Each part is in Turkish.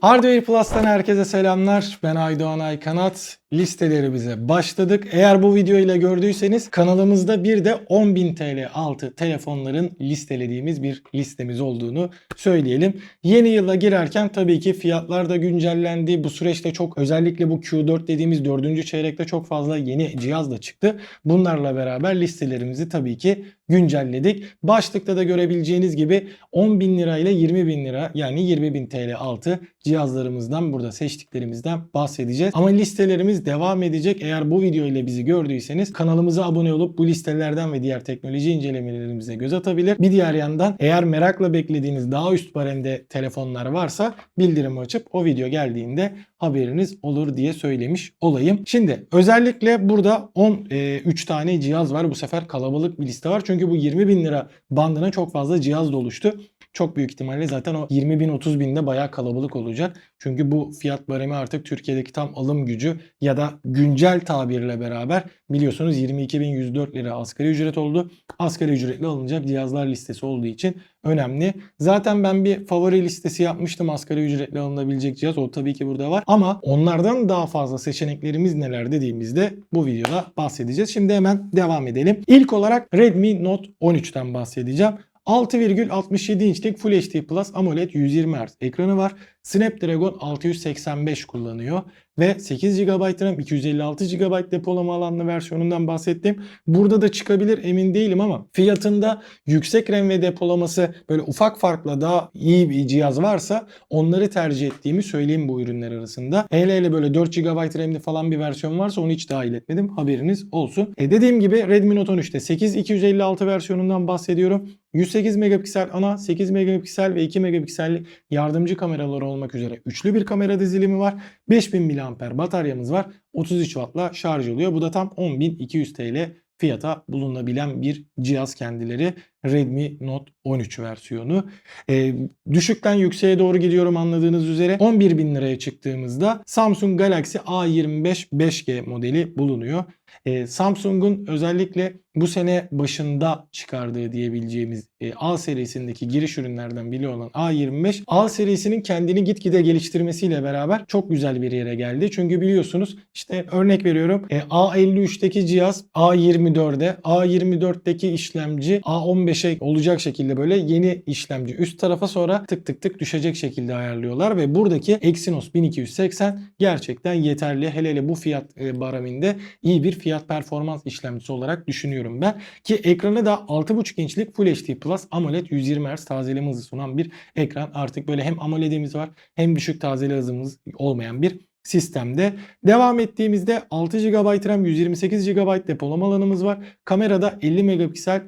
Hardware Plus'tan herkese selamlar. Ben Aydoğan Aykanat. Listelerimize başladık. Eğer bu videoyu ile gördüyseniz kanalımızda bir de 10.000 TL altı telefonların listelediğimiz bir listemiz olduğunu söyleyelim. Yeni yıla girerken tabii ki fiyatlar da güncellendi. Bu süreçte çok özellikle bu Q4 dediğimiz 4. çeyrekte çok fazla yeni cihaz da çıktı. Bunlarla beraber listelerimizi tabii ki güncelledik. Başlıkta da görebileceğiniz gibi 10 bin lira ile 20 bin lira yani 20 bin TL altı cihazlarımızdan burada seçtiklerimizden bahsedeceğiz. Ama listelerimiz devam edecek. Eğer bu video ile bizi gördüyseniz kanalımıza abone olup bu listelerden ve diğer teknoloji incelemelerimize göz atabilir. Bir diğer yandan eğer merakla beklediğiniz daha üst baremde telefonlar varsa bildirim açıp o video geldiğinde haberiniz olur diye söylemiş olayım. Şimdi özellikle burada 13 tane cihaz var. Bu sefer kalabalık bir liste var. Çünkü bu 20 bin lira bandına çok fazla cihaz doluştu. Çok büyük ihtimalle zaten o 20 bin 30 binde bayağı kalabalık olacak. Çünkü bu fiyat baremi artık Türkiye'deki tam alım gücü ya da güncel tabirle beraber biliyorsunuz 22.104 lira asgari ücret oldu. Asgari ücretle alınacak cihazlar listesi olduğu için önemli. Zaten ben bir favori listesi yapmıştım asgari ücretle alınabilecek cihaz. O tabii ki burada var. Ama onlardan daha fazla seçeneklerimiz neler dediğimizde bu videoda bahsedeceğiz. Şimdi hemen devam edelim. İlk olarak Redmi Note 13'ten bahsedeceğim. 6,67 inçlik Full HD Plus AMOLED 120 Hz ekranı var. Snapdragon 685 kullanıyor ve 8 GB RAM 256 GB depolama alanlı versiyonundan bahsettim. Burada da çıkabilir emin değilim ama fiyatında yüksek RAM ve depolaması böyle ufak farkla daha iyi bir cihaz varsa onları tercih ettiğimi söyleyeyim bu ürünler arasında. Hele hele böyle 4 GB RAM'li falan bir versiyon varsa onu hiç dahil etmedim. Haberiniz olsun. E dediğim gibi Redmi Note 13'te 8 256 versiyonundan bahsediyorum. 108 megapiksel ana, 8 megapiksel ve 2 megapiksellik yardımcı kameraları olmak üzere üçlü bir kamera dizilimi var. 5000 mAh bataryamız var. 33 Watt'la şarj oluyor. Bu da tam 10.200 TL fiyata bulunabilen bir cihaz kendileri. Redmi Note 13 versiyonu. Ee, düşükten yükseğe doğru gidiyorum anladığınız üzere. 11 bin liraya çıktığımızda Samsung Galaxy A25 5G modeli bulunuyor. Ee, Samsung'un özellikle bu sene başında çıkardığı diyebileceğimiz e, A serisindeki giriş ürünlerden biri olan A25 A serisinin kendini gitgide geliştirmesiyle beraber çok güzel bir yere geldi. Çünkü biliyorsunuz işte örnek veriyorum e, A53'teki cihaz A24'e A24'teki işlemci A15'e olacak şekilde böyle yeni işlemci üst tarafa sonra tık tık tık düşecek şekilde ayarlıyorlar ve buradaki Exynos 1280 gerçekten yeterli. Hele hele bu fiyat e, baraminde iyi bir fiyat performans işlemcisi olarak düşünüyorum ben. Ki ekranı da 6.5 inçlik Full HD Plus AMOLED 120 Hz tazeleme hızı sunan bir ekran. Artık böyle hem AMOLED'imiz var hem düşük tazele hızımız olmayan bir sistemde. Devam ettiğimizde 6 GB RAM 128 GB depolama alanımız var. Kamerada 50 megapiksel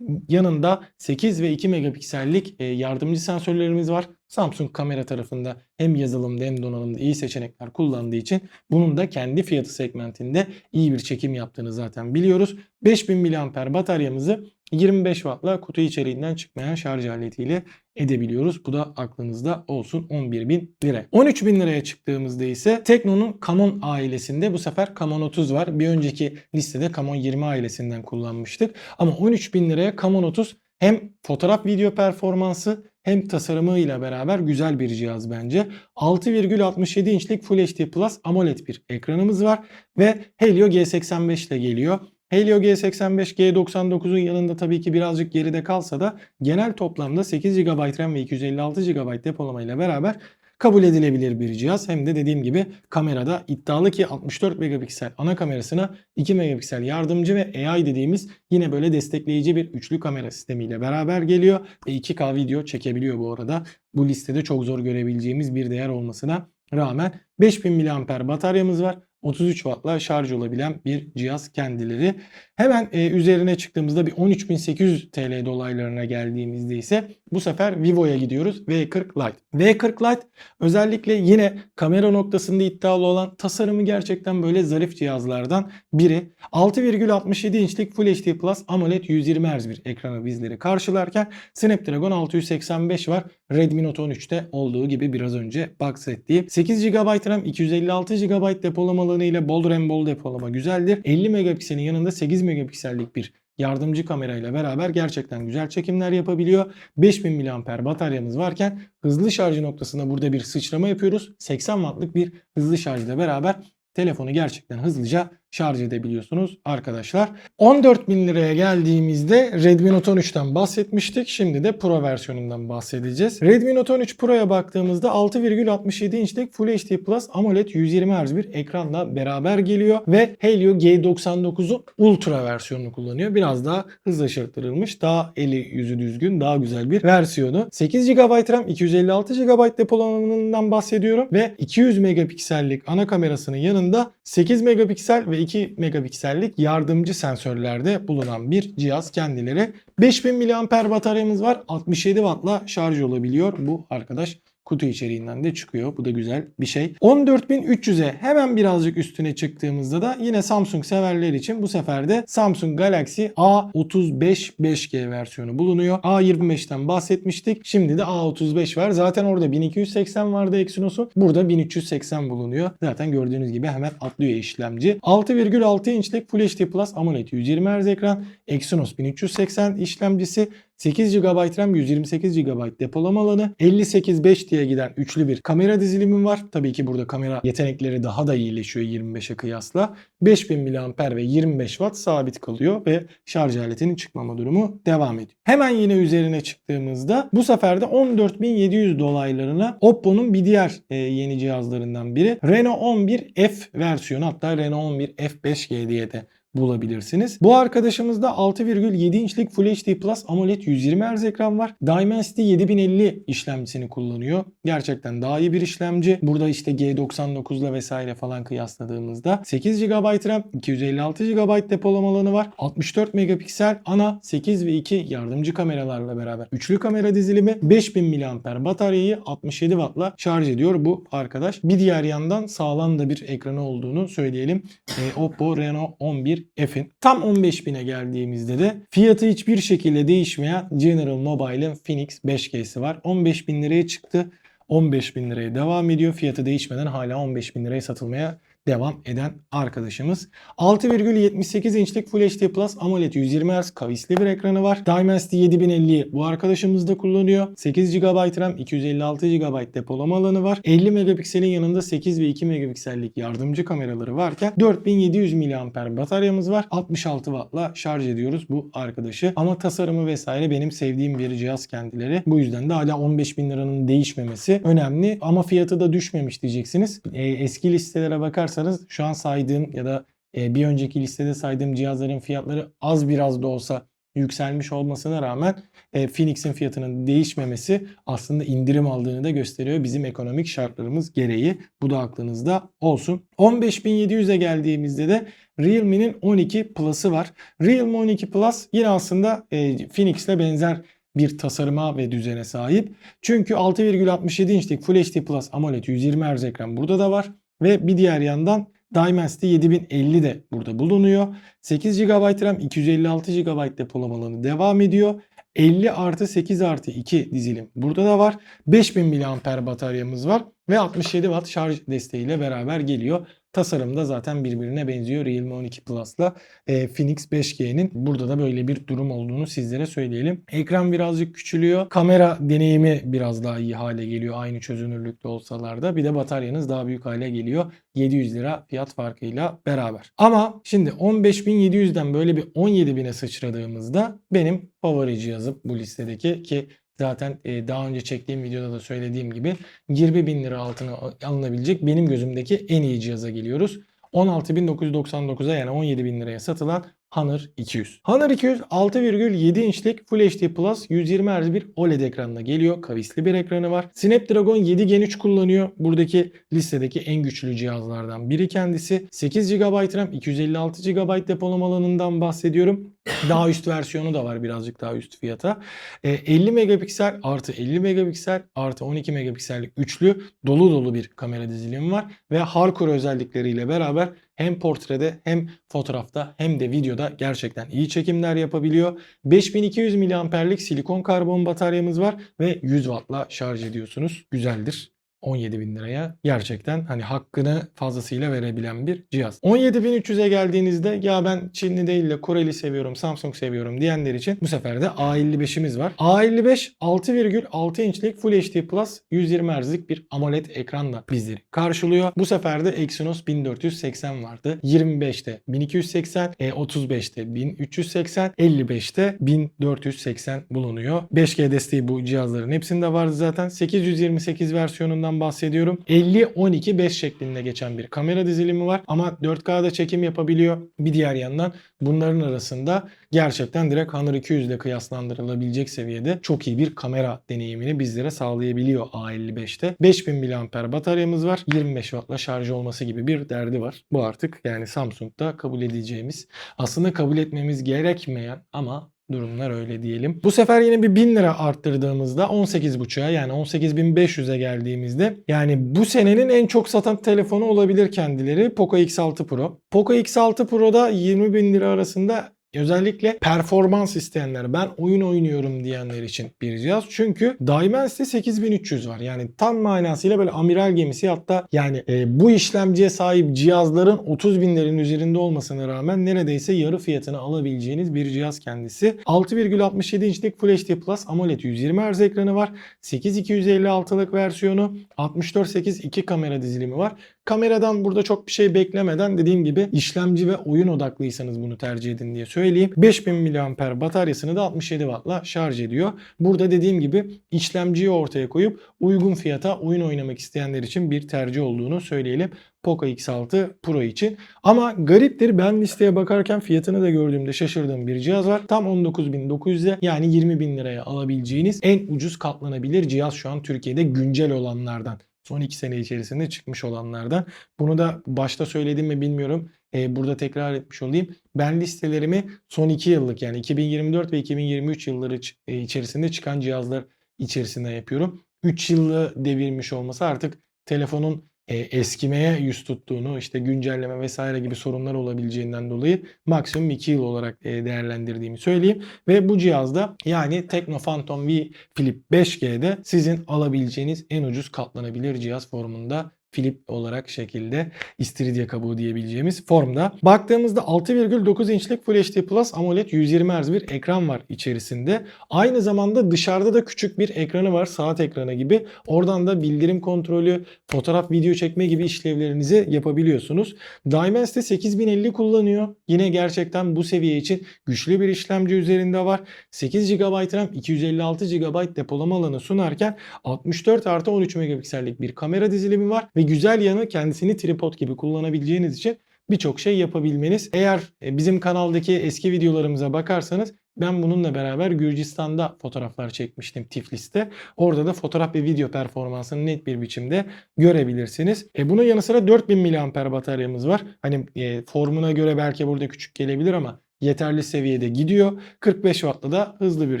yanında 8 ve 2 megapiksellik e, yardımcı sensörlerimiz var. Samsung kamera tarafında hem yazılımda hem donanımda iyi seçenekler kullandığı için bunun da kendi fiyatı segmentinde iyi bir çekim yaptığını zaten biliyoruz. 5000 mAh bataryamızı 25 Watt'la kutu içeriğinden çıkmayan şarj aletiyle edebiliyoruz. Bu da aklınızda olsun 11.000 lira. 13.000 liraya çıktığımızda ise Tekno'nun Camon ailesinde bu sefer Camon 30 var. Bir önceki listede Camon 20 ailesinden kullanmıştık. Ama 13.000 liraya Camon 30 hem fotoğraf video performansı hem tasarımıyla beraber güzel bir cihaz bence. 6,67 inçlik Full HD Plus AMOLED bir ekranımız var ve Helio G85 ile geliyor. Helio G85 G99'un yanında tabii ki birazcık geride kalsa da genel toplamda 8 GB RAM ve 256 GB depolamayla beraber kabul edilebilir bir cihaz. Hem de dediğim gibi kamerada iddialı ki 64 megapiksel ana kamerasına 2 megapiksel yardımcı ve AI dediğimiz yine böyle destekleyici bir üçlü kamera sistemiyle beraber geliyor. Ve 2K video çekebiliyor bu arada. Bu listede çok zor görebileceğimiz bir değer olmasına rağmen 5000 mAh bataryamız var. 33 Watt'la şarj olabilen bir cihaz kendileri. Hemen e, üzerine çıktığımızda bir 13.800 TL dolaylarına geldiğimizde ise bu sefer Vivo'ya gidiyoruz. V40 Lite. V40 Lite özellikle yine kamera noktasında iddialı olan tasarımı gerçekten böyle zarif cihazlardan biri. 6,67 inçlik Full HD Plus AMOLED 120 Hz bir ekranı bizleri karşılarken Snapdragon 685 var. Redmi Note 13'te olduğu gibi biraz önce bahsettiğim. 8 GB RAM 256 GB depolama alanı ile bol RAM depolama güzeldir. 50 megapikselin yanında 8 megapiksellik bir yardımcı kamerayla beraber gerçekten güzel çekimler yapabiliyor. 5000 mAh bataryamız varken hızlı şarj noktasında burada bir sıçrama yapıyoruz. 80 wattlık bir hızlı şarjla beraber telefonu gerçekten hızlıca şarj edebiliyorsunuz arkadaşlar. 14.000 liraya geldiğimizde Redmi Note 13'ten bahsetmiştik. Şimdi de Pro versiyonundan bahsedeceğiz. Redmi Note 13 Pro'ya baktığımızda 6,67 inçlik Full HD Plus AMOLED 120 Hz bir ekranla beraber geliyor ve Helio G99'u Ultra versiyonunu kullanıyor. Biraz daha hızlaştırılmış, daha eli yüzü düzgün, daha güzel bir versiyonu. 8 GB RAM, 256 GB depolamanından bahsediyorum ve 200 megapiksellik ana kamerasının yanında 8 megapiksel ve 2 megapiksellik yardımcı sensörlerde bulunan bir cihaz kendileri. 5000 mAh bataryamız var. 67 Watt'la şarj olabiliyor. Bu arkadaş kutu içeriğinden de çıkıyor. Bu da güzel bir şey. 14300'e hemen birazcık üstüne çıktığımızda da yine Samsung severler için bu sefer de Samsung Galaxy A35 5G versiyonu bulunuyor. A25'ten bahsetmiştik. Şimdi de A35 var. Zaten orada 1280 vardı Exynos'un. Burada 1380 bulunuyor. Zaten gördüğünüz gibi hemen atlıyor işlemci. 6,6 inçlik Full HD Plus AMOLED 120 Hz ekran. Exynos 1380 işlemcisi. 8 GB RAM, 128 GB depolama alanı, 58.5 diye giden üçlü bir kamera dizilimim var. Tabii ki burada kamera yetenekleri daha da iyileşiyor 25'e kıyasla. 5000 mAh ve 25 Watt sabit kalıyor ve şarj aletinin çıkmama durumu devam ediyor. Hemen yine üzerine çıktığımızda bu sefer de 14.700 dolaylarına Oppo'nun bir diğer e, yeni cihazlarından biri Reno 11F versiyonu hatta Reno 11 F5G diye de bulabilirsiniz. Bu arkadaşımızda 6,7 inçlik Full HD Plus AMOLED 120 Hz ekran var. Dimensity 7050 işlemcisini kullanıyor. Gerçekten daha iyi bir işlemci. Burada işte G99 ile vesaire falan kıyasladığımızda 8 GB RAM, 256 GB depolama alanı var. 64 megapiksel ana 8 ve 2 yardımcı kameralarla beraber üçlü kamera dizilimi 5000 mAh bataryayı 67 Watt'la şarj ediyor bu arkadaş. Bir diğer yandan sağlam da bir ekranı olduğunu söyleyelim. E, Oppo Reno 11 F'in. Tam 15.000'e geldiğimizde de fiyatı hiçbir şekilde değişmeyen General Mobile'ın Phoenix 5G'si var. 15.000 liraya çıktı. 15.000 liraya devam ediyor. Fiyatı değişmeden hala 15.000 liraya satılmaya devam eden arkadaşımız. 6,78 inçlik Full HD Plus AMOLED 120 Hz kavisli bir ekranı var. Dimensity 7050'yi bu arkadaşımız da kullanıyor. 8 GB RAM, 256 GB depolama alanı var. 50 megapikselin yanında 8 ve 2 megapiksellik yardımcı kameraları varken 4700 mAh bataryamız var. 66 Watt'la şarj ediyoruz bu arkadaşı. Ama tasarımı vesaire benim sevdiğim bir cihaz kendileri. Bu yüzden de hala 15.000 liranın değişmemesi önemli. Ama fiyatı da düşmemiş diyeceksiniz. E, eski listelere bakarsanız şu an saydığım ya da e, bir önceki listede saydığım cihazların fiyatları az biraz da olsa yükselmiş olmasına rağmen e, Phoenix'in fiyatının değişmemesi aslında indirim aldığını da gösteriyor bizim ekonomik şartlarımız gereği. Bu da aklınızda olsun. 15.700'e geldiğimizde de Realme'nin 12 Plus'ı var. Realme 12 Plus yine aslında e, Phoenix'le benzer bir tasarıma ve düzene sahip. Çünkü 6,67 inçlik Full HD Plus AMOLED 120 Hz ekran burada da var. Ve bir diğer yandan Dimensity 7050 de burada bulunuyor. 8 GB RAM 256 GB depolama devam ediyor. 50 artı 8 artı 2 dizilim burada da var. 5000 mAh bataryamız var ve 67 Watt şarj desteğiyle beraber geliyor. Tasarım da zaten birbirine benziyor Realme 12 Plus'la e, Phoenix 5G'nin. Burada da böyle bir durum olduğunu sizlere söyleyelim. Ekran birazcık küçülüyor. Kamera deneyimi biraz daha iyi hale geliyor aynı çözünürlükte olsalar da. Bir de bataryanız daha büyük hale geliyor. 700 lira fiyat farkıyla beraber. Ama şimdi 15.700'den böyle bir 17.000'e sıçradığımızda benim favori cihazım bu listedeki ki Zaten e, daha önce çektiğim videoda da söylediğim gibi 20 bin lira altına alınabilecek benim gözümdeki en iyi cihaza geliyoruz. 16.999'a yani 17 bin liraya satılan Honor 200. Honor 200 6,7 inçlik Full HD Plus 120 Hz bir OLED ekranla geliyor. Kavisli bir ekranı var. Snapdragon 7 Gen 3 kullanıyor. Buradaki listedeki en güçlü cihazlardan biri kendisi. 8 GB RAM, 256 GB depolama alanından bahsediyorum. Daha üst versiyonu da var birazcık daha üst fiyata. E, 50 megapiksel artı 50 megapiksel artı 12 megapiksellik üçlü dolu dolu bir kamera dizilimi var. Ve hardcore özellikleriyle beraber hem portrede hem fotoğrafta hem de videoda gerçekten iyi çekimler yapabiliyor. 5200 mAh'lik silikon karbon bataryamız var ve 100 Watt'la şarj ediyorsunuz. Güzeldir. 17 bin liraya gerçekten hani hakkını fazlasıyla verebilen bir cihaz. 17.300'e geldiğinizde ya ben Çinli değil de Koreli seviyorum, Samsung seviyorum diyenler için bu sefer de A55'imiz var. A55 6,6 inçlik Full HD Plus 120 Hz'lik bir AMOLED ekranla bizleri karşılıyor. Bu sefer de Exynos 1480 vardı. 25'te 1280, e, 35'te 1380, 55'te 1480 bulunuyor. 5G desteği bu cihazların hepsinde vardı zaten. 828 versiyonundan bahsediyorum. 50-12-5 şeklinde geçen bir kamera dizilimi var ama 4K'da çekim yapabiliyor. Bir diğer yandan bunların arasında gerçekten direkt Honor 200 ile kıyaslandırılabilecek seviyede çok iyi bir kamera deneyimini bizlere sağlayabiliyor A55'te. 5000 mAh bataryamız var. 25 Watt'la şarj olması gibi bir derdi var. Bu artık yani Samsung'da kabul edeceğimiz aslında kabul etmemiz gerekmeyen ama durumlar öyle diyelim. Bu sefer yine bir 1000 lira arttırdığımızda 18.5'a yani 18.500'e geldiğimizde yani bu senenin en çok satan telefonu olabilir kendileri Poco X6 Pro. Poco X6 Pro'da 20 bin lira arasında Özellikle performans isteyenler, ben oyun oynuyorum diyenler için bir cihaz. Çünkü Dimensity 8300 var. Yani tam manasıyla böyle amiral gemisi hatta yani e, bu işlemciye sahip cihazların 30 binlerin üzerinde olmasına rağmen neredeyse yarı fiyatına alabileceğiniz bir cihaz kendisi. 6,67 inçlik Full HD Plus AMOLED 120 Hz ekranı var. 8256'lık versiyonu 64.8 2 kamera dizilimi var. Kameradan burada çok bir şey beklemeden dediğim gibi işlemci ve oyun odaklıysanız bunu tercih edin diye söyleyeyim. 5000 mAh bataryasını da 67 Watt'la şarj ediyor. Burada dediğim gibi işlemciyi ortaya koyup uygun fiyata oyun oynamak isteyenler için bir tercih olduğunu söyleyelim. Poco X6 Pro için. Ama gariptir ben listeye bakarken fiyatını da gördüğümde şaşırdığım bir cihaz var. Tam 19.900'e yani 20.000 liraya alabileceğiniz en ucuz katlanabilir cihaz şu an Türkiye'de güncel olanlardan. Son 2 sene içerisinde çıkmış olanlardan. Bunu da başta söyledim mi bilmiyorum. Ee, burada tekrar etmiş olayım. Ben listelerimi son 2 yıllık yani 2024 ve 2023 yılları e, içerisinde çıkan cihazlar içerisinde yapıyorum. 3 yılı devirmiş olması artık telefonun e, eskimeye yüz tuttuğunu işte güncelleme vesaire gibi sorunlar olabileceğinden dolayı maksimum 2 yıl olarak e, değerlendirdiğimi söyleyeyim. Ve bu cihazda yani Tecno Phantom V Flip 5G'de sizin alabileceğiniz en ucuz katlanabilir cihaz formunda flip olarak şekilde istiridye kabuğu diyebileceğimiz formda. Baktığımızda 6,9 inçlik Full HD Plus AMOLED 120 Hz bir ekran var içerisinde. Aynı zamanda dışarıda da küçük bir ekranı var saat ekranı gibi. Oradan da bildirim kontrolü, fotoğraf, video çekme gibi işlevlerinizi yapabiliyorsunuz. Dimensity 8050 kullanıyor. Yine gerçekten bu seviye için güçlü bir işlemci üzerinde var. 8 GB RAM, 256 GB depolama alanı sunarken 64 artı 13 megapiksellik bir kamera dizilimi var ve güzel yanı kendisini tripod gibi kullanabileceğiniz için birçok şey yapabilmeniz. Eğer e, bizim kanaldaki eski videolarımıza bakarsanız ben bununla beraber Gürcistan'da fotoğraflar çekmiştim Tiflis'te. Orada da fotoğraf ve video performansını net bir biçimde görebilirsiniz. E bunun yanı sıra 4000 mAh bataryamız var. Hani e, formuna göre belki burada küçük gelebilir ama yeterli seviyede gidiyor. 45 Watt'la da hızlı bir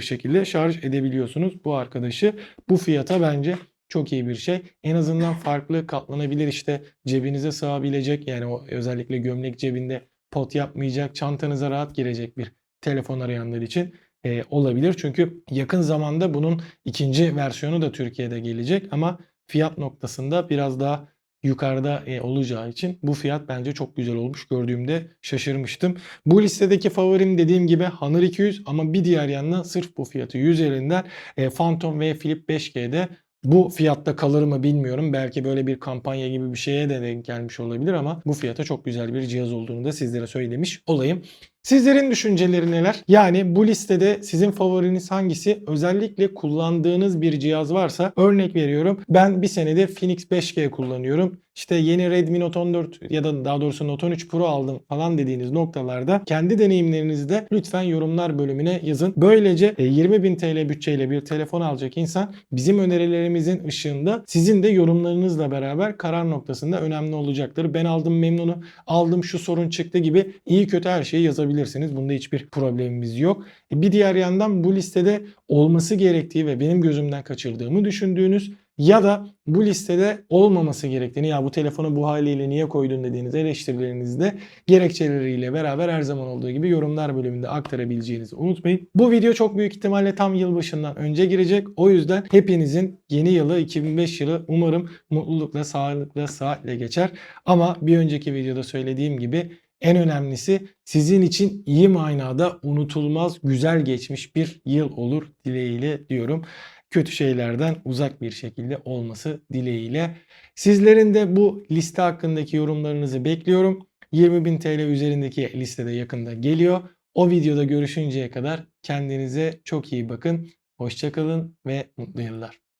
şekilde şarj edebiliyorsunuz bu arkadaşı. Bu fiyata bence çok iyi bir şey. En azından farklı katlanabilir işte cebinize sığabilecek yani o özellikle gömlek cebinde pot yapmayacak, çantanıza rahat girecek bir telefon arayanlar için e, olabilir. Çünkü yakın zamanda bunun ikinci versiyonu da Türkiye'de gelecek ama fiyat noktasında biraz daha yukarıda e, olacağı için bu fiyat bence çok güzel olmuş. Gördüğümde şaşırmıştım. Bu listedeki favorim dediğim gibi Honor 200 ama bir diğer yandan sırf bu fiyatı 100 üzerinden e, Phantom ve Flip 5G'de bu fiyatta kalır mı bilmiyorum. Belki böyle bir kampanya gibi bir şeye de denk gelmiş olabilir ama bu fiyata çok güzel bir cihaz olduğunu da sizlere söylemiş olayım. Sizlerin düşünceleri neler? Yani bu listede sizin favoriniz hangisi? Özellikle kullandığınız bir cihaz varsa örnek veriyorum. Ben bir senedir Phoenix 5G kullanıyorum. İşte yeni Redmi Note 14 ya da daha doğrusu Note 13 Pro aldım falan dediğiniz noktalarda kendi deneyimlerinizi de lütfen yorumlar bölümüne yazın. Böylece 20.000 TL bütçeyle bir telefon alacak insan bizim önerilerimizin ışığında sizin de yorumlarınızla beraber karar noktasında önemli olacaktır. Ben aldım memnunum, aldım şu sorun çıktı gibi iyi kötü her şeyi yazabilirsiniz. Bunda hiçbir problemimiz yok. Bir diğer yandan bu listede olması gerektiği ve benim gözümden kaçırdığımı düşündüğünüz ya da bu listede olmaması gerektiğini ya bu telefonu bu haliyle niye koydun dediğiniz eleştirilerinizi de gerekçeleriyle beraber her zaman olduğu gibi yorumlar bölümünde aktarabileceğinizi unutmayın. Bu video çok büyük ihtimalle tam yılbaşından önce girecek. O yüzden hepinizin yeni yılı 2005 yılı umarım mutlulukla, sağlıkla, saatle geçer. Ama bir önceki videoda söylediğim gibi en önemlisi sizin için iyi manada unutulmaz, güzel geçmiş bir yıl olur dileğiyle diyorum. Kötü şeylerden uzak bir şekilde olması dileğiyle. Sizlerin de bu liste hakkındaki yorumlarınızı bekliyorum. 20.000 TL üzerindeki listede yakında geliyor. O videoda görüşünceye kadar kendinize çok iyi bakın. Hoşçakalın ve mutlu yıllar.